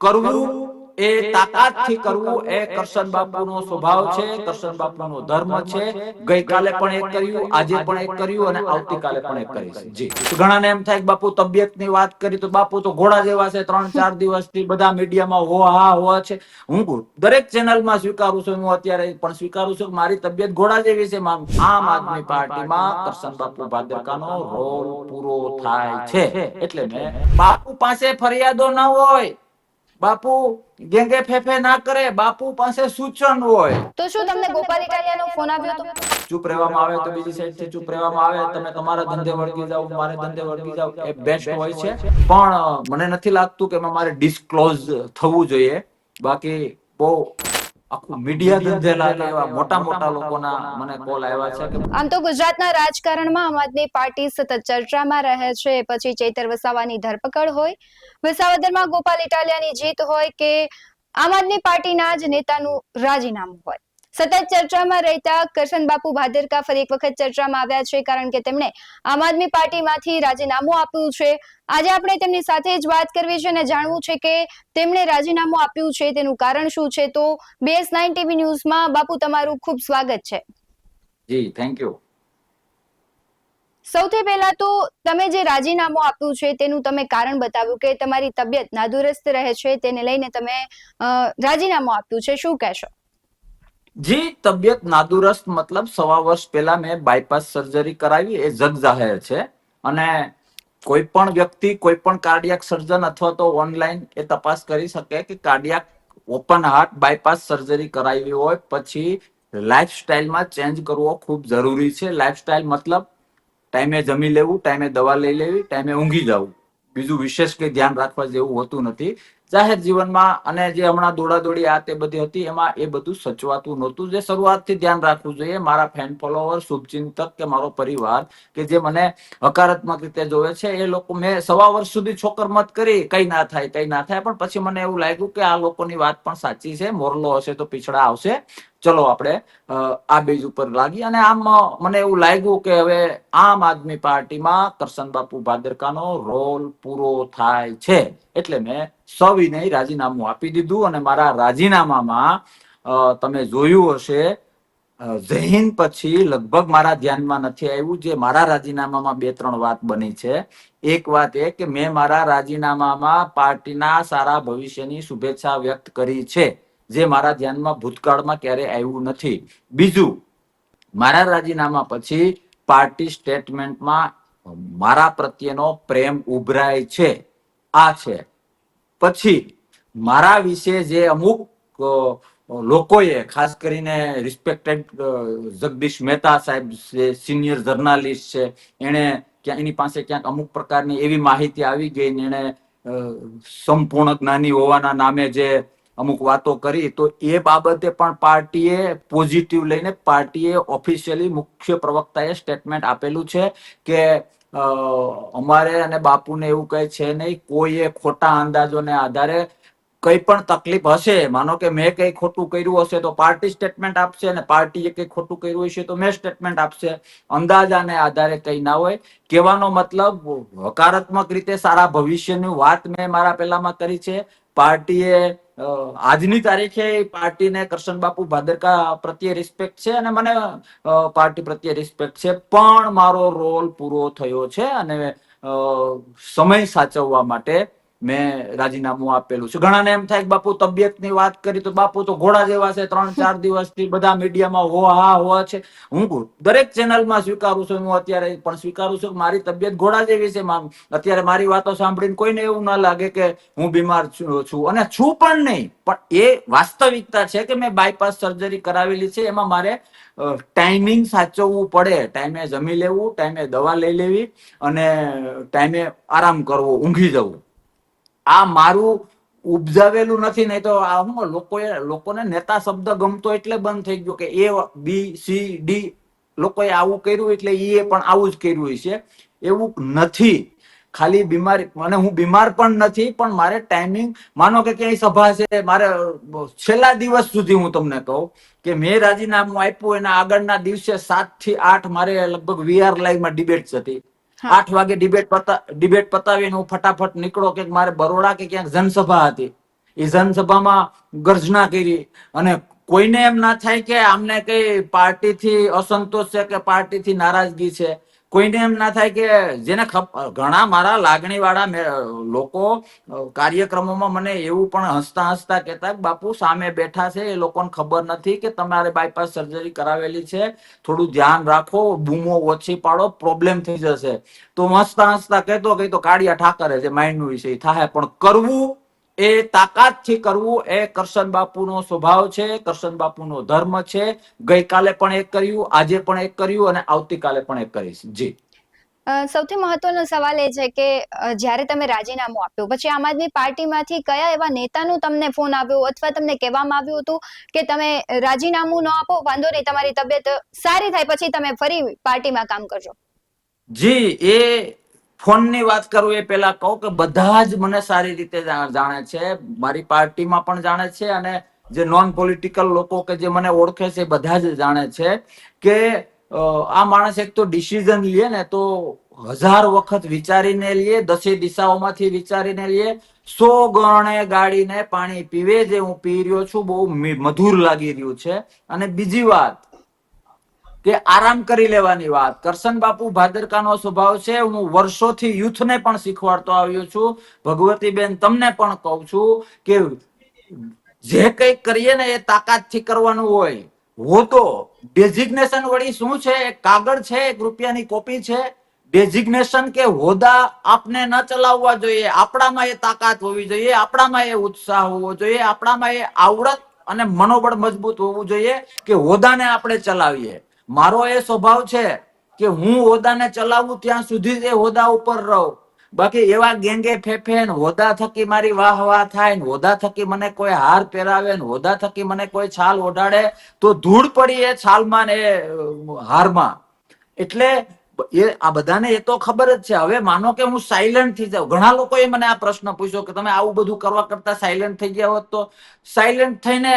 કરવું એ તાકાતથી કરવું એ કરશન બાપુનો સ્વભાવ છે, કરશન બાપુનો ધર્મ છે. ગઈકાલે પણ એક કર્યું, આજે પણ એક કર્યું અને આવતીકાલે પણ એક કરીશ. જી. ઘણાને એમ થાય કે બાપુ તબિયતની વાત કરી તો બાપુ તો ઘોડા જેવા છે, ત્રણ, ચાર દિવસથી બધા મીડિયામાં હો, હા, હો છે. હું દરેક ચેનલમાં સ્વીકારું છું, હું અત્યારે પણ સ્વીકારું છું મારી તબિયત ઘોડા જેવી છે. આમ આદમી પાર્ટીમાં કરશન બાપુ ભાદરકાનો રોલ પૂરો થાય છે. એટલે બાપુ પાસે ફરિયાદો ન હોય. બાપુ ગેંગે ફેફે ના કરે બાપુ પાસે સૂચન હોય. તો શું તમને ગોપાલ ઇટાલિયાનો ફોન આવ્યો તો? ચૂપ રહેવામાં આવે તો બીજી સાઈડથી ચૂપ રહેવામાં આવે તમે તમારા ધંધે વળગી જાઓ મારે ધંધે વળગી જાઓ એ બેસ્ટ હોય છે. પણ મને નથી લાગતું કે મારે ડિસ્ક્લોઝ થવું જોઈએ. બાકી બહુ મીડિયા ધંધે એવા મોટા મોટા લોકોના મને કોલ આવ્યા છે આમ તો ગુજરાતના રાજકારણમાં આમ આદમી પાર્ટી સતત ચર્ચામાં રહે છે પછી ચૈતર વસાવાની ધરપકડ હોય વિસાવદરમાં ગોપાલ ઇટાલિયાની જીત હોય કે આમ આદમી પાર્ટીના જ નેતાનું રાજીનામું હોય. સતત ચર્ચામાં રહેતા કરશન બાપુ ભાદરકા ફરી એક વખત ચર્ચામાં આવ્યા છે કારણ કે તેમણે આમ આદમી પાર્ટીમાંથી રાજીનામું આપ્યું છે. આજે આપણે તેમની સાથે જ વાત કરવી છે અને જાણવું છે કે તેમણે રાજીનામું આપ્યું છે તેનું કારણ શું છે તો બીએસ નાઇન ટીવી ન્યૂઝમાં બાપુ તમારું ખૂબ સ્વાગત છે. જી થેન્ક યુ સૌથી પહેલા તો તમે જે રાજીનામું આપ્યું છે તેનું તમે કારણ બતાવ્યું કે તમારી તબિયત નાદુરસ્ત રહે છે તેને લઈને તમે રાજીનામું આપ્યું છે. શું કહેશો? જી, તબિયત નાદુરસ્ત, મતલબ સવા વર્ષ પહેલા મેં બાયપાસ સર્જરી કરાવી, એ જગ જાહેર છે. અને કોઈ પણ વ્યક્તિ કોઈ પણ કાર્ડિયાક સર્જન અથવા તો ઓનલાઈન એ તપાસ કરી શકે કે cardiac open heart bypass surgery કરાવી હોય, પછી લાઈફસ્ટાઈલમાં ચેન્જ કરવો ખૂબ જરૂરી છે. લાઈફસ્ટાઈલ મતલબ ટાઈમે જમી લેવું ટાઈમે દવા લઈ લેવી ટાઈમે ઊંઘી જવું. બીજું વિશેષ કે ધ્યાન રાખવા જેવું હોતું નથી. જાહેર જીવનમાં અને જે હમણાં દોડાદોડી આ તે બધી હતી, એમાં એ બધું સચવાતું નહોતું. જે શરૂઆતથી ધ્યાન રાખવું જોઈએ, મારા ફેન ફોલોવર શુભચિંતક કે મારો પરિવાર, કે જે મને હકારાત્મક રીતે જોવે છે, એ લોકો મેં સવા વર્ષ સુધી છોકર મત કરી, કઈ ના થાય, કઈ ના થાય, પણ પછી મને એવું લાગ્યું કે આ લોકોની વાત પણ સાચી છે, મોરલો હશે તો પીછડા આવશે. ચલો આપણે આ બેઝ ઉપર લાગી અને આમ મને એવું લાગ્યું કે હવે આમ આદમી પાર્ટીમાં કરશન બાપુ ભાદરકાનો રોલ પૂરો થાય છે. એટલે મેં સવિનય રાજીનામું આપી દીધું અને મારા રાજીનામામાં તમે જોયું હશે જહીન પછી લગભગ મારા ધ્યાનમાં નથી આવ્યું જે મારા રાજીનામામાં બે ત્રણ વાત બની છે. એક વાત એ કે મેં મારા રાજીનામામાં પાર્ટીના સારા ભવિષ્યની શુભેચ્છા વ્યક્ત કરી છે. જે મારા ધ્યાનમાં ભૂતકાળમાં ક્યારેય આવ્યું નથી. બીજું, મારા રાજીનામા પછી પાર્ટી સ્ટેટમેન્ટમાં મારા પ્રત્યેનો પ્રેમ ઉભરાય છે. આ છે. પછી, મારા વિશે જે અમુક લોકોએ, ખાસ કરીને રિસ્પેક્ટેડ જગદીશ મહેતા સાહેબ છે સિનિયર જર્નાલિસ્ટ છે, એણે ક્યાં, એની પાસે ક્યાંક અમુક પ્રકારની એવી માહિતી આવી ગઈ ને એણે સંપૂર્ણ જ્ઞાની હોવાના નામે જે અમુક વાતો કરી, તો એ બાબતે પણ પાર્ટીએ પોઝિટિવ લઈને પાર્ટીએ ઓફિશિયલી મુખ્ય પ્રવક્તાએ સ્ટેટમેન્ટ આપેલું છે કે અમારે અને બાપુને એવું કંઈ છે નહીં, કોઈએ ખોટા અંદાજોને આધારે કઈ પણ તકલીફ હશે, માનો કે મેં કઈ ખોટું કર્યું હશે તો પાર્ટી સ્ટેટમેન્ટ આપશે અને પાર્ટીએ કઈ ખોટું કર્યું હશે તો મેં સ્ટેટમેન્ટ આપશે. અંદાજાને આધારે કઈ ના હોય. કહેવાનો મતલબ હકારાત્મક રીતે સારા ભવિષ્યની વાત મેં મારા પેલામાં કરી છે. પાર્ટીએ આજની તારીખે પાર્ટીને કરશન બાપુ ભાદરકા પ્રત્યે રિસ્પેક્ટ છે અને મને પાર્ટી પ્રત્યે રિસ્પેક્ટ છે. પણ મારો રોલ પૂરો થયો છે અને સમય સાચવવા માટે મેં રાજીનામું આપેલું છે. ઘણાને એમ થાય કે બાપુ તબિયતની વાત કરી તો બાપુ તો ઘોડા જેવા છે ત્રણ ચાર દિવસથી બધા મીડિયામાં હો હા હો છે. હું દરેક ચેનલમાં સ્વીકારું છું હું અત્યારે પણ સ્વીકારું છું કે મારી તબિયત ઘોડા જેવી છે. અત્યારે મારી વાતો સાંભળીને કોઈને એવું ના લાગે કે હું બીમાર છું છું. અને છું પણ નહીં પણ એ વાસ્તવિકતા છે કે મેં બાયપાસ સર્જરી કરાવેલી છે. એમાં મારે ટાઈમિંગ સાચવવું પડે. ટાઈમે જમી લેવું ટાઈમે દવા લઈ લેવી અને ટાઈમે આરામ કરવો ઊંઘી જવું. આ મારું ઉપજાવેલું નથી, નહીં તો આ હું લોકોએ, લોકોને નેતા શબ્દ ગમતો એટલે બંધ થઈ ગયો કે એ બી, સી, ડી લોકોએ આવું કર્યું એટલે એ પણ આવું જ કર્યું છે એવું નથી ખાલી બીમારી, અને હું બીમાર પણ નથી, પણ મારે ટાઈમિંગ માનો કે ક્યાંય સભા છે, મારે છેલ્લા દિવસ સુધી હું તમને કહું કે મેં રાજીનામું આપ્યું, એના આગળના દિવસે સાતથી આઠ મારે લગભગ વીઆર લાઈવમાં ડિબેટ હતી. આઠ વાગે ડિબેટ પતા ડિબેટ પતાવીને હું ફટાફટ નીકળો કે મારે બરોડા કે ક્યાંક જનસભા હતી. એ જનસભામાં ગર્જના કરી અને કોઈને એમ ના થાય કે આમને કઈ પાર્ટીથી અસંતોષ છે કે પાર્ટીથી નારાજગી છે. કોઈને એમ ના થાય કે જેને ઘણા મારા લાગણી વાળા લોકો કાર્યક્રમોમાં મને એવું પણ હસતા હસતા કહેતા બાપુ, સામે બેઠા છે, એ લોકોને ખબર નથી કે તમારે બાયપાસ સર્જરી કરાવેલી છે. થોડું ધ્યાન રાખો, બૂમો ઓછી પાડો પ્રોબ્લેમ થઈ જશે. તો હસતા હસતા કહેતો કઈ તો કાળિયા ઠાકરે છે માઇન્ડનું વિષય થાય, પણ કરવું એ તાકાતથી કરવું એ કરશન બાપુનો સ્વભાવ છે કરશન બાપુનો ધર્મ છે. ગઈકાલે પણ એક કર્યું આજે પણ એક કર્યું અને આવતીકાલે પણ એક કરીશ. જી. સૌથી મહત્વનો સવાલ એ છે કે જ્યારે તમે રાજીનામું આપ્યું પછી આમ આદમી પાર્ટીમાંથી કયા એવા નેતાનું તમને ફોન આવ્યો અથવા તમને કહેવામાં આવ્યું હતું કે તમે રાજીનામું ન આપો વાંધો નહીં તમારી તબિયત સારી થાય પછી તમે ફરી પાર્ટીમાં કામ કરજો? જી એ ફોનની વાત કરું એ પહેલા કહું કે બધા જ મને સારી રીતે જાણે છે. મારી પાર્ટીમાં પણ જાણે છે અને જે નોન પોલિટિકલ લોકો કે જે મને ઓળખે છે બધા જ જાણે છે કે આ માણસ એક તો ડિસિઝન લે ને તો હજાર વખત વિચારીને લે, દસે દિશાઓમાંથી વિચારીને લે. સો ગણે ગાડીને પાણી પીવે જે હું પી રહ્યો છું, બહુ મધુર લાગી રહ્યું છે. અને બીજી વાત કે આરામ કરી લેવાની વાત. કરશન બાપુ ભાદરકાનો સ્વભાવ છે, હું વર્ષોથી યુથને પણ શીખવાડતો આવ્યો છું. ભગવતીબેન તમને પણ કહું છું કે જે કંઈક કરીએ ને એ તાકાતથી કરવાનું હોય. હોતો ડેઝિગ્નેશન વળી શું છે, એક કાગળ છે, એક રૂપિયાની કોપી છે. ડેઝિગ્નેશન કે હોદા આપને ન ચલાવવા જોઈએ. આપણામાં એ તાકાત હોવી જોઈએ, આપણામાં એ ઉત્સાહ હોવો જોઈએ, આપણામાં એ આવડત અને મનોબળ મજબૂત હોવું જોઈએ કે હોદાને આપણે ચલાવીએ. મારો એ સ્વભાવ છે કે હું હોદાને ચલાવું ત્યાં સુધી એ હોદા ઉપર રહું. બાકી એવા ગેંગે ફેફે હોદા થકી મારી વાહ વાહ થાય ને હોદા થકી મને કોઈ હાર પહેરાવે ને હોદા થકી મને કોઈ છાલ ઓઢાડે, તો ધૂળ પડી એ છાલમાં ને એ હારમાં. એટલે એ આ બધાને એ તો ખબર જ છે. હવે માનો કે હું સાયલન્ટ થઈ જાઉં. ઘણા લોકોએ મને આ પ્રશ્ન પૂછ્યો કે તમે આવું બધું કરવા કરતા સાયલન્ટ થઈ ગયા હોત તો સાયલન્ટ થઈને,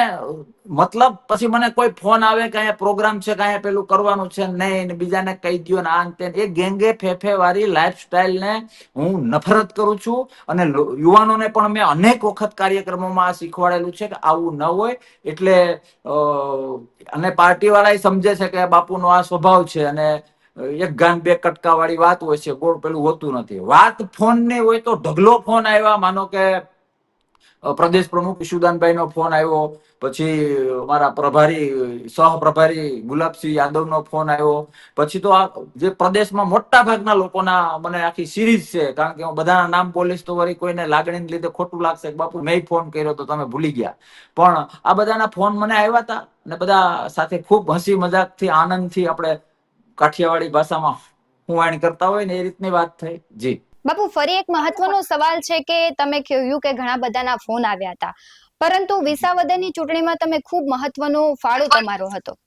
મતલબ પછી મને કોઈ ફોન આવે કે અહીંયા પ્રોગ્રામ છે કે અહીંયા પેલું કરવાનું છે? નહીં, ને બીજાને કહી દો ને આ તે એ ગેંગે ફેફે વાળી લાઈફસ્ટાઈલ ને હું નફરત કરું છું. અને યુવાનોને પણ મેં અનેક વખત કાર્યક્રમોમાં આ શીખવાડેલું છે કે આવું ન હોય. એટલે અને પાર્ટી વાળા સમજે છે કે બાપુનો આ સ્વભાવ છે. અને એક ગાન બે કટકા વાળી વાત હોય છે, ગોળ પેલું હોતું નથી. વાત ફોનની હોય તો ઢગલો ફોન આવ્યા, માનો કે પ્રદેશ પ્રમુખ ઈશુદાનભાઈ નો ફોન આવ્યો, પછી મારા પ્રભારી, સહ પ્રભારી ગુલાબસિંહ યાદવ નો ફોન આવ્યો, પછી તો આ જે પ્રદેશમાં મોટા ભાગના લોકોના મને આખી સિરીઝ છે, કારણ કે હું બધાના નામ બોલીશ તો વળી કોઈને લાગણીને લીધે ખોટું લાગશે બાપુ મેં ફોન કર્યો તો તમે ભૂલી ગયા. પણ આ બધાના ફોન મને આવ્યા હતા અને બધા સાથે ખૂબ હસી મજાકથી આનંદથી આપણે કાઠિયાવાડી ભાષામાં હું કરતા હોય ને એ રીતની વાત થઈ. જી. બાપુ ફરી એક મહત્વનો સવાલ છે કે તમે કહ્યું કે ઘણા બધાના ફોન આવ્યા હતા. પરંતુ વિસાવદરની ચૂંટણીમાં તમે ખૂબ મહત્વનો ફાળો તમારો હતો.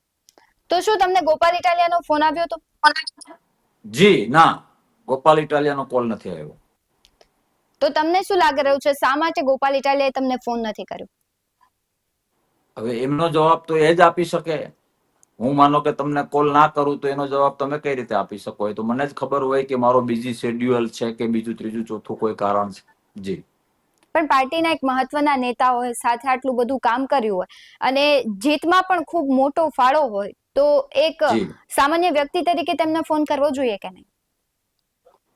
તો શું તમને ગોપાલ ઇટાલિયાનો ફોન આવ્યો હતો? જી ના. ગોપાલ ઇટાલિયાનો કોલ નથી આવ્યો. તો તમને શું લાગી રહ્યું છે? શા માટે ગોપાલ ઇટાલિયાએ તમને ફોન નથી કર્યો? હવે એમનો જવાબ તો એ જ આપી શકે. હું માનો કે તમને કોલ ના કરું તો એનો જવાબ તમે કઈ રીતે આપી શકો? એ તો મને જ ખબર હોય કે મારો બીજી શેડ્યુઅલ છે કે બીજું ત્રીજું ચોથું કોઈ કારણ છે. જી. પણ પાર્ટીના એક મહત્વના નેતાઓ સાથે આટલું બધું કામ કર્યું હોય અને જીતમાં પણ ખૂબ મોટો ફાળો હોય તો એક સામાન્ય વ્યક્તિ તરીકે તેમને ફોન કરવો જોઈએ કે નહીં?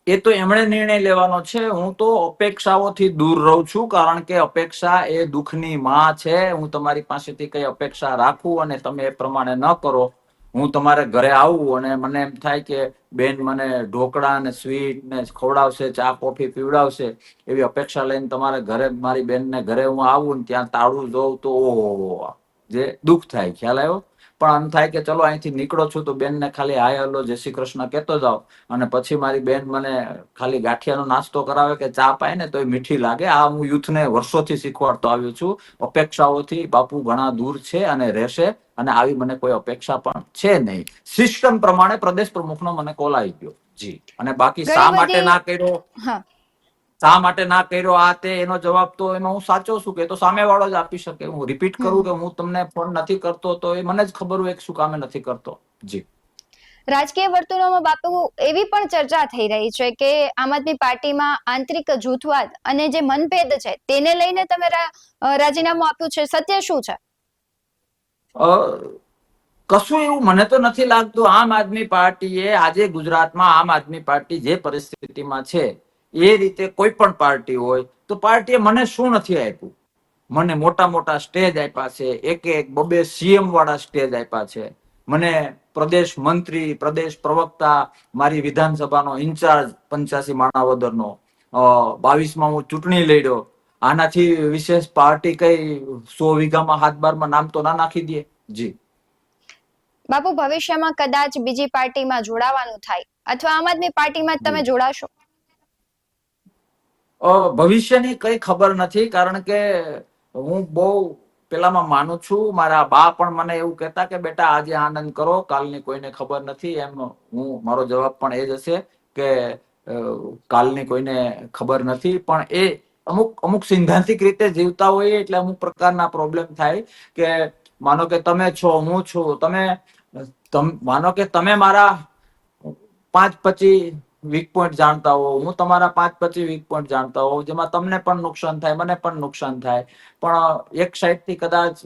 એ તો એમણે નિર્ણય લેવાનો છે. હું તો અપેક્ષાઓથી દૂર રહું છું, કારણ કે અપેક્ષા એ દુઃખની માં છે. હું તમારી પાસેથી કઈ અપેક્ષા રાખું અને તમે એ પ્રમાણે ન કરો. હું તમારે ઘરે આવું અને મને એમ થાય કે બેન મને ઢોકળા ને સ્વીટ ને ખવડાવશે, ચા, કોફી પીવડાવશે, એવી અપેક્ષા લઈને તમારે ઘરે, મારી બેનને ઘરે હું આવું ને ત્યાં તાળું જોઉં તો ઓહો, જે દુઃખ થાય. ખ્યાલ આવ્યો? પણ આમ થાય કે ચલો અહીંથી નીકળો છું તો બેનને ખાલી હાય હલો જય શ્રી કૃષ્ણ કહેતો જાઓ. અને પછી મારી બેન મને ખાલી ગાંઠિયાનો નાસ્તો કરાવે કે ચા પાય ને તો મીઠી લાગે. આ હું યુથને વર્ષોથી શીખવાડતો આવ્યો છું. અપેક્ષાઓથી બાપુ ઘણા દૂર છે અને રહેશે અને આવી મને કોઈ અપેક્ષા પણ છે નહીં. સિસ્ટમ પ્રમાણે પ્રદેશ પ્રમુખનો મને કોલ આવી ગયો. જી. અને બાકી શા માટે ના કર્યો? હા. શા માટે ના કર્યો આ તે એનો જવાબ તો એમાં હું સાચો છું કે તો સામેવાળો જ આપી શકે. હું રિપીટ કરું કે હું તમને ફોન નથી કરતો તો એ મને જ ખબર હોય કે શું કામે નથી કરતો. જી. રાજકીય વર્તુળોમાં બાપુ એવી પણ ચર્ચા થઈ રહી છે કે આમ આદમી પાર્ટીમાં આંતરિક જૂથવાદ અને જે મનભેદ છે તેને લઈને તમે રાજીનામું આપ્યું છે. સત્ય શું છે? અ, કશું એવું મને તો નથી લાગતું. આમ આદમી પાર્ટીએ આજે ગુજરાતમાં આમ આદમી પાર્ટી જે પરિસ્થિતિમાં છે એ રીતે કોઈ પણ પાર્ટી હોય તો પાર્ટીએ મને શું નથી આપ્યું? મને મોટા મોટા સ્ટેજ આપ્યા છે એક એક બબે સીએમ વાળા સ્ટેજ આપ્યા છે. મને પ્રદેશ મંત્રી પ્રદેશ પ્રવક્તા મારી વિધાનસભાનો ઇન્ચાર્જ પંચ્યાસી માણાવદરનો બાવીસમાં હું ચૂંટણી લડ્યો. આનાથી વિશેષ પાર્ટી કઈ સો વીઘામાં હાથ બારમાં નામ તો ના નાખી દે. જી. બાપુ ભવિષ્યમાં કદાચ બીજી પાર્ટીમાં જોડાવાનું થાય અથવા આમ આદમી પાર્ટીમાં તમે જોડાશો? ભવિષ્યની કઈ ખબર નથી, કારણ કે હું બહુ પેલામાં માનું છું. મારા બા પણ મને એવું કહેતા કે, બેટા, આજે આનંદ કરો, કાલની કોઈને ખબર નથી. એમ હું, મારો જવાબ પણ એ જ હશે કે કાલની કોઈને ખબર નથી. પણ એ અમુક અમુક સિદ્ધાંતિક રીતે જીવતા હોઈએ એટલે અમુક પ્રકારના પ્રોબ્લેમ થાય કે, માનો કે તમે છો, હું છું. તમે, માનો કે તમે મારા પાંચ પચી વીક પોઈન્ટ જાણતા હોઉં હું તમારા પાંચ પછી વીક પોઈન્ટ જાણતા હોઉં જેમાં તમને પણ નુકસાન થાય, મને પણ નુકસાન થાય. પણ એક સાઈડથી કદાચ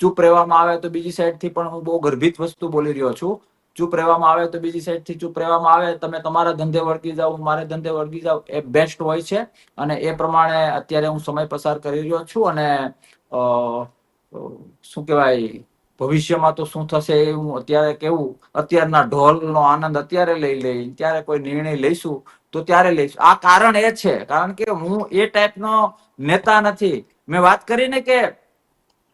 ચૂપ રહેવામાં આવે તો બીજી સાઈડથી પણ હું બહુ ગર્ભિત વસ્તુ બોલી રહ્યો છું. ચૂપ રહેવામાં આવે તો બીજી સાઈડથી ચૂપ રહેવામાં આવે, તમે તમારા ધંધે વળગી જાઓ મારે ધંધે વળગી જાઓ એ બેસ્ટ હોય છે. અને એ પ્રમાણે અત્યારે હું સમય પસાર કરી રહ્યો છું અને શું કહેવાય ભવિષ્યમાં તો શું થશે એ હું અત્યારે કેવું? અત્યારના ઢોલનો આનંદ અત્યારે લઈ લઈ ત્યારે કોઈ નિર્ણય લઈશું તો ત્યારે લઈશું. આ કારણ એ છે કારણ કે હું એ ટાઈપનો નેતા નથી. મેં વાત કરી ને કે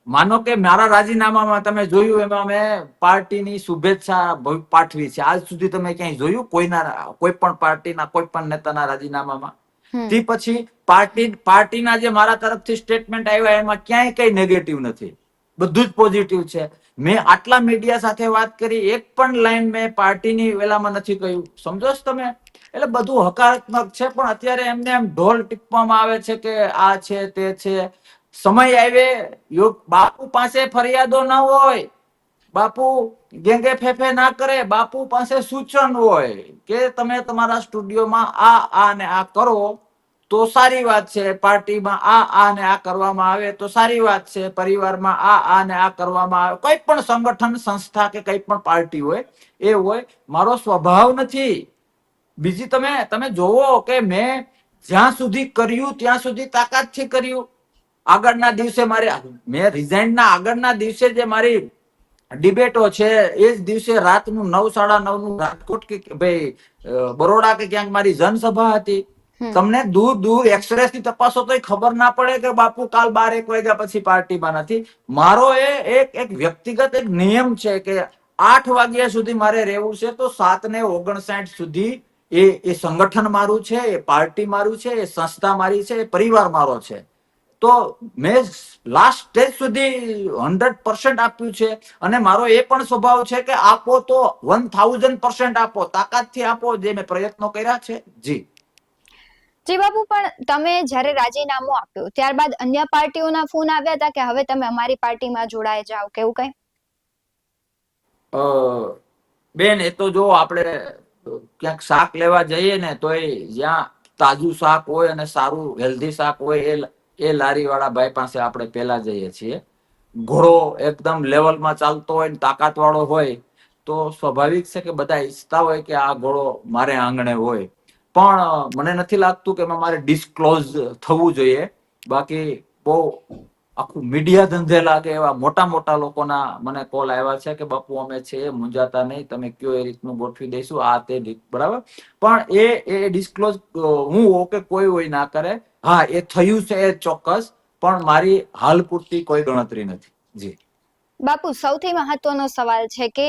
માનો કે મારા રાજીનામામાં તમે જોયું એમાં મેં પાર્ટીની શુભેચ્છા પાઠવી છે. આજ સુધી તમે ક્યાંય જોયું? કોઈના કોઈ પણ પાર્ટીના કોઈ પણ નેતાના રાજીનામામાં. તે પછી પાર્ટી પાર્ટીના જે મારા તરફથી સ્ટેટમેન્ટ આવ્યા એમાં ક્યાંય કઈ નેગેટિવ નથી. બધું જ પોઝિટિવ છે. મેં આટલા મીડિયા સાથે વાત કરી, એક પણ લાઈન મેં પાર્ટીની વેલામાં નથી કહ્યું. સમજો છો તમે? એટલે બધું હકારાત્મક છે, પણ અત્યારે એમને એમ ઢોલ ટીપવામાં આવે છે કે આ છે, તે છે. સમય આવે, યોગ બાપુ પાસે ફરિયાદો ન હોય, બાપુ ગેંગે ફેફે ના કરે, બાપુ પાસે સૂચન હોય કે તમે તમારા સ્ટુડિયોમાં આ આ ને આ કરો. તો સારી વાત છે, પાર્ટીમાં આ આ ને આ કરવામાં આવે, તો સારી વાત છે, પરિવારમાં આ આ ને આ કરવામાં આવે. કોઈ પણ સંગઠન, સંસ્થા કે કઈ પણ પાર્ટી હોય, એ હોય, મારો સ્વભાવ નથી. બીજી તમે તમે જોવો કે મેં જ્યાં સુધી કર્યું, ત્યાં સુધી તાકાતથી કર્યું. આગળના દિવસે મારે, મેં રિઝાઇનના આગળના દિવસે જે મારી ડિબેટો છે, એ જ દિવસે રાતનું નવ સાડા નવનું રાજકોટ કે ભાઈ બરોડા કે ક્યાંક મારી જનસભા હતી. તમને દૂર દૂર એક્સરે થી તપાસો તો ખબર ના પડે કે બાપુ કાલ બાર એક વાગ્યા પછી પાર્ટીમાં નથી. મારો એ એક એક વ્યક્તિગત એક નિયમ છે કે આઠ વાગ્યા સુધી મારે રહેવું છે તો સાત ને ઓગણસાઠ સુધી એ એ સંગઠન મારું છે, એ પાર્ટી મારું છે, એ સંસ્થા મારી છે, એ પરિવાર મારો છે. તો મેં લાસ્ટ સ્ટેજ સુધી હંડ્રેડ પર્સન્ટ આપ્યું છે અને મારો એ પણ સ્વભાવ છે કે આપો તો વન થાઉઝન્ડ પર્સન્ટ આપો, તાકાતથી આપો જે મેં પ્રયત્નો કર્યા છે. જી. જી બાબુ પણ તમે જ્યારે રાજીનામું આપ્યું, ત્યારબાદ અન્ય પાર્ટીઓના ફોન આવ્યા હતા કે હવે તમે અમારી પાર્ટીમાં જોડાય જાઓ કે કઈ? બેન, એ તો જો આપણે ક્યાંક શાક લેવા જઈએ ને તો એ જ્યાં તાજું શાક હોય અને સારું હેલ્ધી શાક હોય એ એ લારી વાળા ભાઈ પાસે આપણે પેલા જઈએ છીએ. ઘોડો એકદમ લેવલમાં ચાલતો હોય ને તાકાત વાળો હોય, તો સ્વાભાવિક છે કે બધા ઈચ્છતા હોય કે આ ઘોડો મારે આંગણે હોય. પણ મને નથી લાગતું કે મારે ડિસ્ક્લોઝ થવું જોઈએ. બાકી બહુ આખું મીડિયા ધંધે લાગે એવા મોટા મોટા લોકોના મને કોલ આવ્યા છે કે, બાપુ, અમે છે એ મૂંઝાતા નહીં, તમે કયો એ રીતનું ગોઠવી દઈશું, આ તે બરાબર? પણ એ એ ડિસ્ક્લોઝ હું હોઉં કે કોઈ હોય ના કરે. હા, એ થયું છે એ ચોક્કસ, પણ મારી હાલ પૂરતી કોઈ ગણતરી નથી. જી. બાપુ, સૌથી મહત્વનો સવાલ છે કે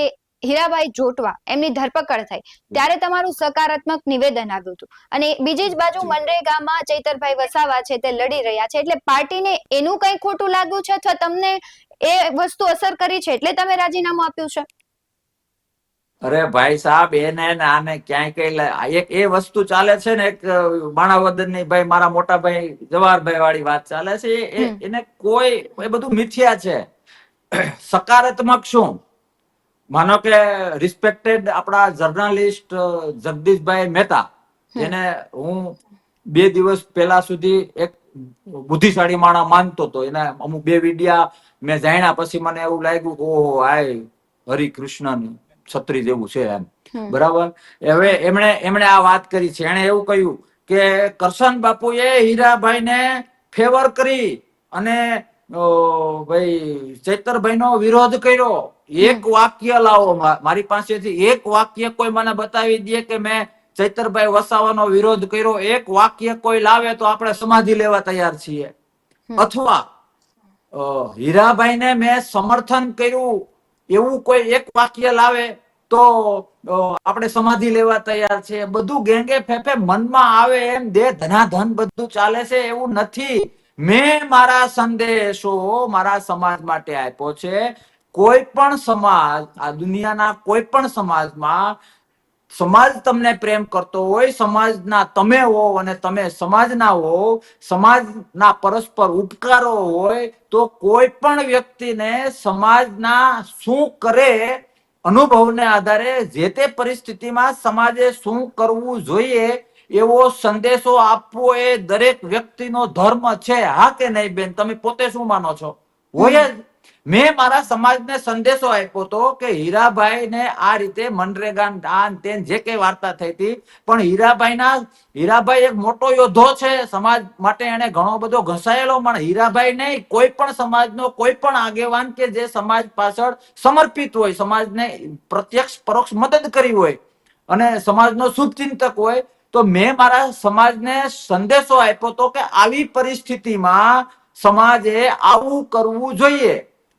હીરાભાઈ જોટવા એમની ધરપકડ થઈ. ત્યારે તમારું સકારાત્મક નિવેદન આવ્યું હતું. અને બીજી જ બાજુ મનરેગામાં ચૈતરભાઈ વસાવા છે તે લડી રહ્યા છે. એટલે પાર્ટીને એનું કઈ ખોટું લાગ્યું છે અથવા તમને એ વસ્તુ અસર કરી છે? એટલે તમે રાજીનામું આપ્યું છે. અરે ભાઈ સાહેબ એને ને આને ક્યાંય કઈ એક એ વસ્તુ ચાલે છે ને એક માણાવદરની ભાઈ મારા મોટા ભાઈ જવાહરભાઈ વાળી વાત ચાલે છે. એને કોઈ એ બધું મિથ્યા છે. સકારાત્મક શું? માનો કે રિસ્પેક્ટેડ આપણા જર્નાલિસ્ટ જગદીશભાઈ મહેતા જેને હું બે દિવસ પહેલા સુધી એક બુદ્ધિશાળી માણસ માનતો હતો. એને અમુક બે વિડિયા મેં જાણ્યા પછી મને એવું લાગ્યું ઓહો આય હરિકૃષ્ણ છત્રી જેવું છે એમ. બરાબર? હવે એમણે એમણે આ વાત કરી છે. એણે એવું કહ્યું કે કરશન બાપુએ હીરાભાઈને ફેવર કરી અને ભાઈ ભાઈ ચૈતરભાઈનો વિરોધ કર્યો. એક વાક્ય લાવો મારી પાસેથી એક વાક્ય કોઈ મને બતાવી દે કે મેં ચૈતરભાઈ વસાવાનો વિરોધ કર્યો? એક વાક્ય કોઈ લાવે તો આપણે સમાધિ લેવા તૈયાર છીએ. અથવા હીરાભાઈને મેં સમર્થન કર્યું એવું કોઈ એક વાક્ય લાવે તો આપણે સમાધિ લેવા તૈયાર છે બધું ગેંગે ફેફે મનમાં આવે એમ દે ધનાધન બધું ચાલે છે એવું નથી. મેં મારા સંદેશો મારા સમાજ માટે આપ્યો છે. કોઈ પણ સમાજ, આ દુનિયાના કોઈ પણ સમાજમાં સમાજ તમને પ્રેમ કરતો હોય, સમાજના તમે હો અને તમે સમાજના હો, સમાજના પરસ્પર ઉપકારો હોય, તો કોઈ પણ વ્યક્તિને સમાજના શું કરે અનુભવને આધારે જે તે પરિસ્થિતિમાં સમાજે શું કરવું જોઈએ, એવો સંદેશો આપવો એ દરેક વ્યક્તિનો ધર્મ છે. હા કે નહીં બેન? તમે પોતે શું માનો છો? હોય જ. મેં મારા સમાજને સંદેશો આપ્યો હતો કે હીરાભાઈ ને આ રીતે મનરેગા આ તેન જે કઈ વાર્તા થઈ હતી, પણ હીરાભાઈના, હીરાભાઈ એક મોટો યોદ્ધો છે, સમાજ માટે એને ઘણો બધો ઘસાયેલો, પણ હીરાભાઈ નહીં કોઈ પણ સમાજનો, કોઈ પણ આગેવાન કે જે સમાજ પાછળ સમર્પિત હોય, સમાજને પ્રત્યક્ષ, પરોક્ષ મદદ કરી હોય અને સમાજનો શુભચિંતક હોય, તો મેં મારા સમાજને સંદેશો આપ્યો હતો કે આવી પરિસ્થિતિમાં સમાજે આવું કરવું જોઈએ.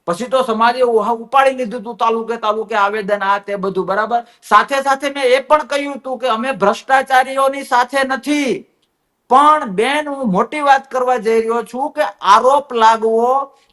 પછી તો સમાજે ઉપાડી લીધું હતું તાલુકે તાલુકે આવેદન આ તે બધું, બરાબર? સાથે સાથે મેં એ પણ કહ્યું હતું કે અમે ભ્રષ્ટાચારીઓની સાથે નથી. પણ બેન, હું મોટી વાત કરવા જઈ રહ્યો છું કે આરોપ લાગવો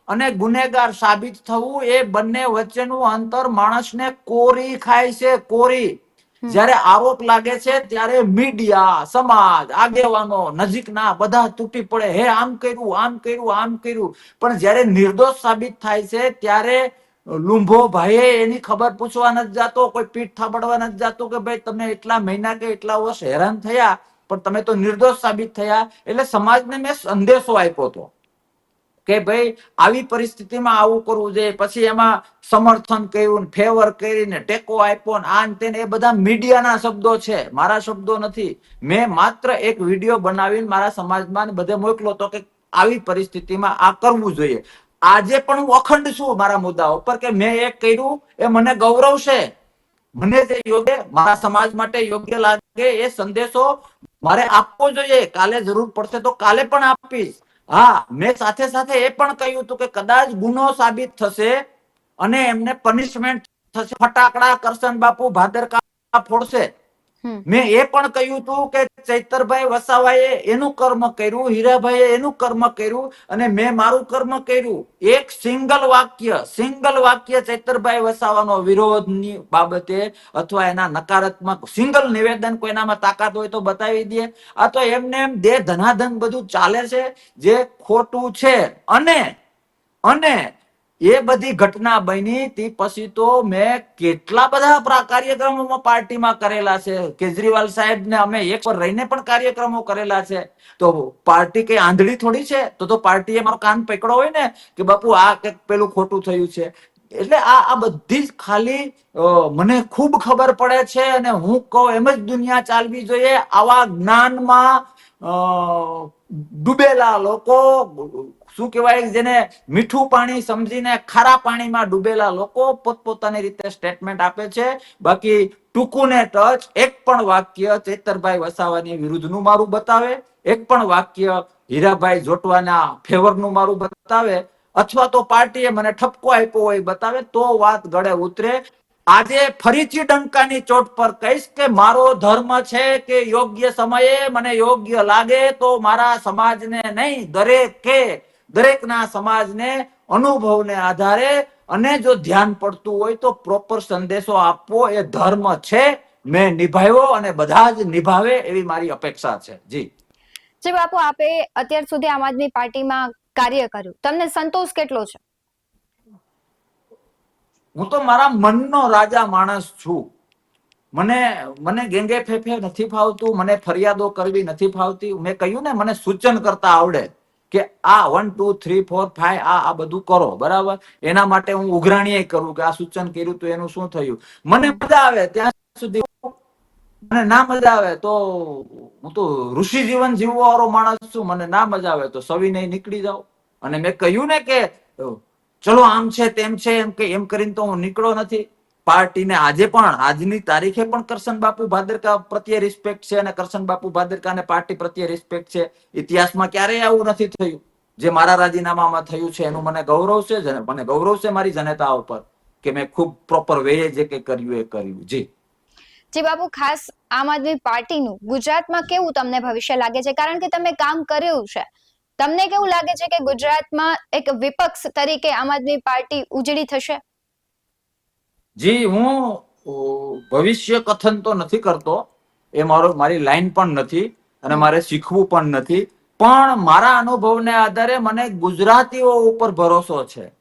અને ગુનેગાર સાબિત થવું એ બંને વચ્ચેનું અંતર માણસને કોરી ખાય છે, કોરી. જ્યારે આરોપ લાગે છે, ત્યારે મીડિયા, સમાજ, આગેવાનો નજીકના બધા તૂટી પડે. હે, આમ કર્યું આમ કર્યું આમ કર્યું. પણ જ્યારે નિર્દોષ સાબિત થાય છે, ત્યારે લુંભો ભાઈએ એની ખબર પૂછવા નથી જતો, કોઈ પીઠ થાબડવા નથી જતો કે ભાઈ તમે એટલા મહિના કે એટલા વર્ષ હેરાન થયા, પણ તમે તો નિર્દોષ સાબિત થયા. એટલે સમાજને મેં સંદેશો આપ્યો હતો. કે ભાઈ આવી પરિસ્થિતિમાં આવું કરવું જોઈએ. પછી એમાં સમર્થન કર્યું ફેવર કરીને ટેકો આપ્યો આ ને તે એ બધા મીડિયાના શબ્દો છે. મારા શબ્દો નથી. મેં માત્ર એક વીડિયો બનાવીને મારા સમાજમાં બધે મોકલો તો કે આવી પરિસ્થિતિમાં આ કરવું જોઈએ. આજે પણ હું અખંડ છું મારા મુદ્દા ઉપર કે મેં એ કર્યું, એ મને ગૌરવ છે મને જે યોગ્ય, મારા સમાજ માટે યોગ્ય લાગે એ સંદેશો મારે આપવો જોઈએ. કાલે જરૂર પડશે તો કાલે પણ આપીશ. હા, મેં સાથે સાથે એ પણ કહ્યું હતું કે કદાચ ગુનો સાબિત થશે અને એમને પનિશમેન્ટ થશે ફટાકડા કરશન બાપુ ભાદરકા ફોડશે. મેં એ પણ કહ્યું હતું કે ચૈતરભાઈ વસાવાએ એનું કર્મ કર્યું, હીરાભાઈએ એનું કર્મ કર્યું અને મેં મારું કર્મ કર્યું. એક સિંગલ વાક્ય સિંગલ વાક્ય ચૈતરભાઈ વસાવાનો વિરોધની બાબતે અથવા એના નકારાત્મક સિંગલ નિવેદન કોઈનામાં તાકાત હોય તો બતાવી દે. આ તો એમને એમ દે ધનાધન બધું ચાલે છે, જે ખોટું છે. અને અને એ બધી ઘટના બની તે પછી તો મેં કેટલા બધા કાર્યક્રમોમાં પાર્ટીમાં કરેલા છે. કેજરીવાલ સાહેબ ને અમે એક પર રહીને પણ કાર્યક્રમો કરેલા છે. તો પાર્ટી કઈ આંધળી થોડી છે? તો તો પાર્ટીએ મારો કાન પકડો હોય ને કે બાપુ આ કંઈક પેલું ખોટું થયું છે. એટલે આ આ બધી જ ખાલી મને ખૂબ ખબર પડે છે અને હું કહું એમ જ દુનિયા ચાલવી જોઈએ આવા જ્ઞાનમાં ડૂબેલા લોકો શું કહેવાય? જેને મીઠું પાણી સમજીને ખારા પાણીમાં ડૂબેલા લોકો પોતપોતાની રીતે સ્ટેટમેન્ટ આપે છે. બાકી ટૂંકું ટચ એક પણ વાક્ય ચેતરભાઈ વસાવાની વિરુદ્ધનું મારું બતાવે. એક પણ વાક્ય હીરાભાઈ જોટવાના ફેવરનું મારું બતાવે. અથવા તો પાર્ટીએ મને ઠપકો આપ્યો હોય બતાવે, તો વાત ગળે ઉતરે. આજે ફરીથી ડંકાની ચોટ પર કહીશ કે મારો ધર્મ છે કે યોગ્ય સમયે મને યોગ્ય લાગે તો મારા સમાજને નહીં, દરેકે દરેકના સમાજને અનુભવને આધારે અને જો ધ્યાન પડતું હોય તો પ્રોપર સંદેશો આપવો એ ધર્મ છે. મેં નિભાવ્યો અને બધા જ નિભાવે એવી મારી અપેક્ષા છે. જી. જે બાપુ આપે અત્યાર સુધી આમ આદમી પાર્ટીમાં કાર્ય કર્યું. તમને સંતોષ કેટલો છે? હું તો મારા મનનો રાજા માણસ છું. મને મને ગેંગે ફેફે નથી ફાવતું મને ફરિયાદો કરવી નથી ફાવતી. મેં કહ્યું ને મને સૂચન કરતા આવડે. કે આ one two three four five આ આ બધું કરો, બરાબર? એના માટે હું ઉઘરાણીએ કરું કે આ સૂચન કર્યું તો એનું શું થયું? મને મજા આવે ત્યાં સુધી. મને ના મજા આવે તો હું તો ઋષિ જીવન જીવવા વાળો માણસ છું, મને ના મજા આવે તો સવિનય નીકળી જાઉં. અને મેં કહ્યું ને કે ચલો આમ છે તેમ છે, એમ કે, એમ કરીને તો હું નીકળો નથી. પાર્ટીને આજે પણ, આજની તારીખે પણ કરશન બાપુ ભાદરકા પ્રત્યે રિસ્પેક્ટ છે અને કરશન બાપુ ભાદરકા અને પાર્ટી પ્રત્યે રિસ્પેક્ટ છે. ઇતિહાસમાં ક્યારેય આવું નથી થયું. જે મારા રાજીનામામાં થયું છે એનું મને ગૌરવ છે મને ગૌરવ છે મારી જનતા ઉપર કે મેં ખૂબ પ્રોપર વે જે કે કર્યું એ કર્યું. જી. જી બાપુ, ખાસ આમ આદમી પાર્ટીનું ગુજરાતમાં કેવું તમને ભવિષ્ય લાગે છે? કારણ કે તમે કામ કર્યું છે. તમને કેવું લાગે છે કે ગુજરાતમાં એક વિપક્ષ તરીકે આમ આદમી પાર્ટી ઉજળી થશે? જી હું ભવિષ્ય કથન તો નથી કરતો, એ મારો, મારી લાઈન પણ નથી અને મારે શીખવું પણ નથી, પણ મારા અનુભવને આધારે મને ગુજરાતીઓ ઉપર ભરોસો છે.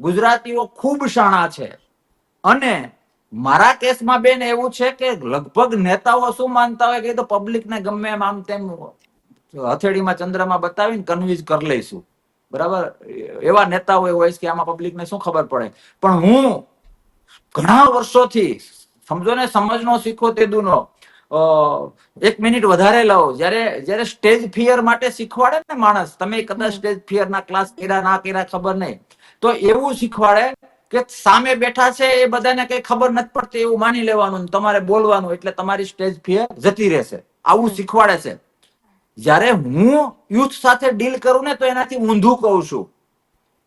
ગુજરાતીઓ ખૂબ શાણા છે. અને મારા કેસમાં બેન એવું છે કે લગભગ નેતાઓ શું માનતા હોય કે તો પબ્લિકને ગમે એમ, આમ તેમ હથેળીમાં ચંદ્રમાં બતાવીને કન્વિન્સ કરી લઈશું. બરાબર? એવા નેતાઓ હોય કે આમાં પબ્લિકને શું ખબર પડે? પણ હું ઘણા વર્ષોથી સમજો ને સમજનો શીખો તે દુનો. એક મિનિટ વધારે લાવો જ્યારે જ્યારે સ્ટેજ ફિયર માટે શીખવાડે ને માણસ તમે કદાચ સ્ટેજ ફિયર ના ક્લાસ કર્યા ના કર્યા ખબર નહીં. તો એવું શીખવાડે કે સામે બેઠા છે એ બધાને કઈ ખબર નથી પડતી એવું માની લેવાનું તમારે બોલવાનું એટલે તમારી સ્ટેજ ફિયર જતી રહેશે. આવું શીખવાડે છે. જ્યારે હું યુથ સાથે ડીલ કરું ને તો એનાથી ઊંધું કહું છું.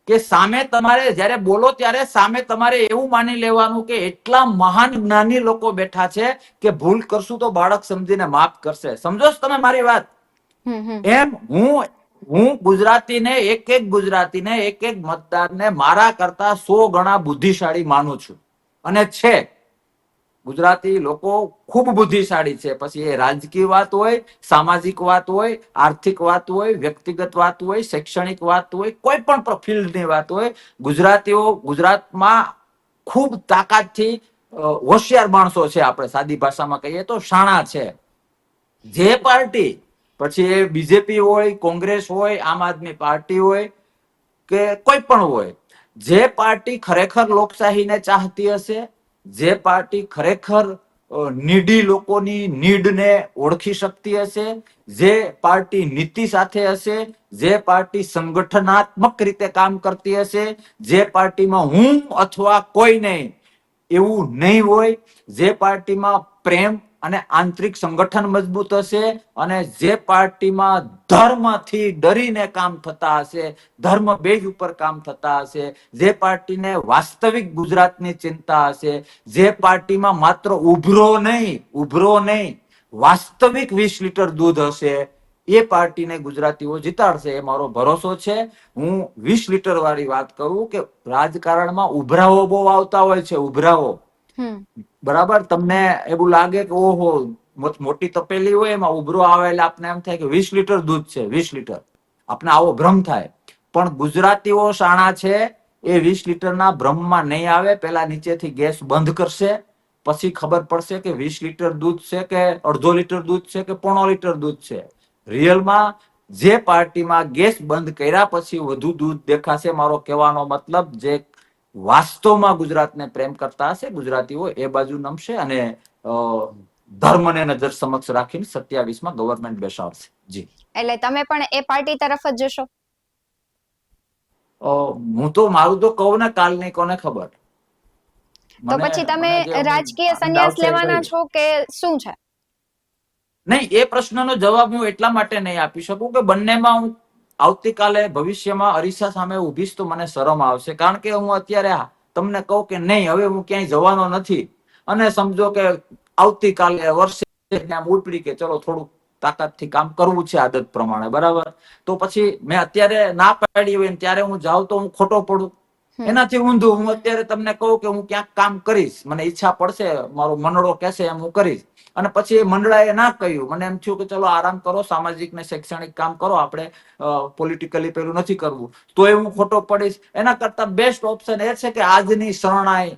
કે સામે તમારે જ્યારે બોલો ત્યારે સામે તમારે એવું માની લેવાનું કે એટલા મહાન જ્ઞાની લોકો બેઠા છે કે ભૂલ કરશું તો બાળક સમજીને માફ કરશે. સમજો છો તમે મારી વાત? એમ હું હું ગુજરાતીને એક એક ગુજરાતીને એક એક મતદારને મારા કરતા સો ગણા બુદ્ધિશાળી માનું છું. અને છે ગુજરાતી લોકો ખૂબ બુદ્ધિશાળી છે. પછી એ રાજકીય વાત હોય, સામાજિક વાત હોય, આર્થિક વાત હોય, વ્યક્તિગત વાત હોય, શૈક્ષણિક વાત હોય, કોઈ પણ ફિલ્ડની વાત હોય, ગુજરાતીઓ ગુજરાતમાં ખૂબ તાકાતથી હોશિયાર માણસો છે આપણે સાદી ભાષામાં કહીએ તો, શાણા છે. જે પાર્ટી, પછી એ બીજેપી હોય, કોંગ્રેસ હોય, આમ આદમી પાર્ટી હોય, કે કોઈ પણ હોય, જે પાર્ટી ખરેખર લોકશાહીને ચાહતી હશે જે પાર્ટી ખરેખર નીડી લોકોની નીડને ઓળખી શકતી હશે, જે પાર્ટી નીતિ સાથે હશે, જે પાર્ટી સંગઠનાત્મક રીતે કામ કરતી હશે, જે પાર્ટીમાં હું અથવા કોઈ નહીં, એવું નહીં હોય, જે પાર્ટીમાં પ્રેમ અને આંતરિક સંગઠન મજબૂત હશે અને જે પાર્ટીમાં ધર્મથી ડરીને કામ થતા હશે, ધર્મ બેઝ ઉપર કામ થતા હશે, જે પાર્ટીને વાસ્તવિક ગુજરાતની ચિંતા હશે, જે પાર્ટીમાં માત્ર ઉભરો નહીં ઉભરો નહીં, વાસ્તવિક વીસ લીટર દૂધ હશે, એ પાર્ટીને ગુજરાતીઓ જીતાડશે, એ મારો ભરોસો છે. હું વીસ લીટર વાળી વાત કરું કે રાજકારણમાં ઉભરાવો બહુ આવતા હોય છે, ઉભરાવો. બરાબર? તમને એવું લાગે કે, ઓહો મોટી તપેલી હોય, એમાં ઉભરો આવે એટલે આપને એમ થાય કે વીસ લીટર દૂધ છે, વીસ લીટર. આપને આવો ભ્રમ થાય. પણ ગુજરાતીઓ શાણા છે, એ વીસ લીટરના ભ્રમમાં નહીં આવે. પેલા નીચેથી ગેસ બંધ કરશે. પછી ખબર પડશે કે વીસ લીટર દૂધ છે કે અડધો લીટર દૂધ છે કે પોણો લીટર દૂધ છે. રિયલમાં જે પાર્ટીમાં ગેસ બંધ કર્યા પછી વધુ દૂધ દેખાશે. મારો કહેવાનો મતલબ, જે વાસ્તવમાં ગુજરાતને પ્રેમ કરતા હશે? ગુજરાતીઓ એ બાજુ નમશે અને ધર્મને નજર સમક્ષ રાખીને સત્યાવીસમાં ગવર્મેન્ટ બેસાડશે. જી. એટલે તમે પણ એ પાર્ટી તરફ જ જશો? હું તો મારું તો કહું ને કાલ નહીં કોને ખબર? તો પછી તમે રાજકીય સંન્યાસ લેવાના છો કે શું છે? નહીં એ પ્રશ્નનો જવાબ હું એટલા માટે નહીં આપી શકું કે બંનેમાં હું આવતીકાલે ભવિષ્યમાં અરીસા સામે ઊભીશ તો મને શરમ આવશે. કારણ કે હું અત્યારે તમને કહું કે નહીં હવે હું ક્યાંય જવાનો નથી. અને સમજો કે આવતીકાલે વર્ષે આમ ઉપડી કે ચલો થોડુંક તાકાતથી કામ કરવું છે આદત પ્રમાણે બરાબર? તો પછી મેં અત્યારે ના પાડી હોય ત્યારે હું જાઉં તો હું ખોટો પડું. એનાથી ઊંધું હું અત્યારે તમને કહું કે હું ક્યાંક કામ કરીશ. મને ઈચ્છા પડશે મારો મનડો કહેશે એમ હું કરીશ. અને પછી એ મંડળાએ ના કહ્યું. મને એમ થયું કે ચલો આરામ કરો, સામાજિક ને શૈક્ષણિક કામ કરો, આપણે પોલિટિકલી પેલું નથી કરવું. તો એ હું ખોટો પડીશ. એના કરતા બેસ્ટ ઓપ્શન એ છે કે આજની શરણાઈ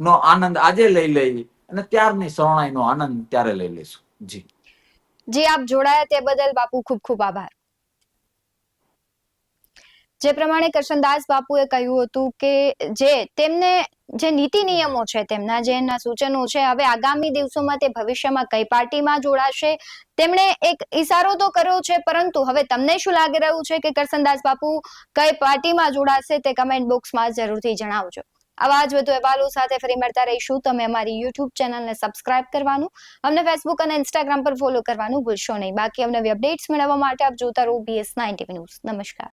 નો આનંદ આજે લઈ લઈ અને ત્યારની શરણાઈ નો આનંદ ત્યારે લઈ લઈશું. જી. જી, આપ જોડાયા તે બદલ બાપુ ખૂબ ખૂબ આભાર. જે પ્રમાણે કરશનદાસ બાપુએ કહ્યું હતું કે જે તેમને જે નીતિ નિયમો છે, તેમના જે એના સૂચનો છે, હવે આગામી દિવસોમાં તે ભવિષ્યમાં કઈ પાર્ટીમાં જોડાશે, તેમણે એક ઇશારો તો કર્યો છે, પરંતુ હવે તમને શું લાગી રહ્યું છે કે કરશનદાસ બાપુ કઈ પાર્ટીમાં જોડાશે તે કમેન્ટ બોક્સમાં જરૂરથી જણાવજો. આવા જ વધુ અહેવાલો સાથે ફરી મળતા રહીશું. તમે અમારી યુટ્યુબ ચેનલને સબસ્ક્રાઇબ કરવાનું, અમને ફેસબુક અને ઇન્સ્ટાગ્રામ પર ફોલો કરવાનું ભૂલશો નહીં. બાકી અમને અપડેટ્સ મેળવવા માટે આપ જોતા રહો બીએસ નાઇન્ટી ન્યૂઝ નમસ્કાર.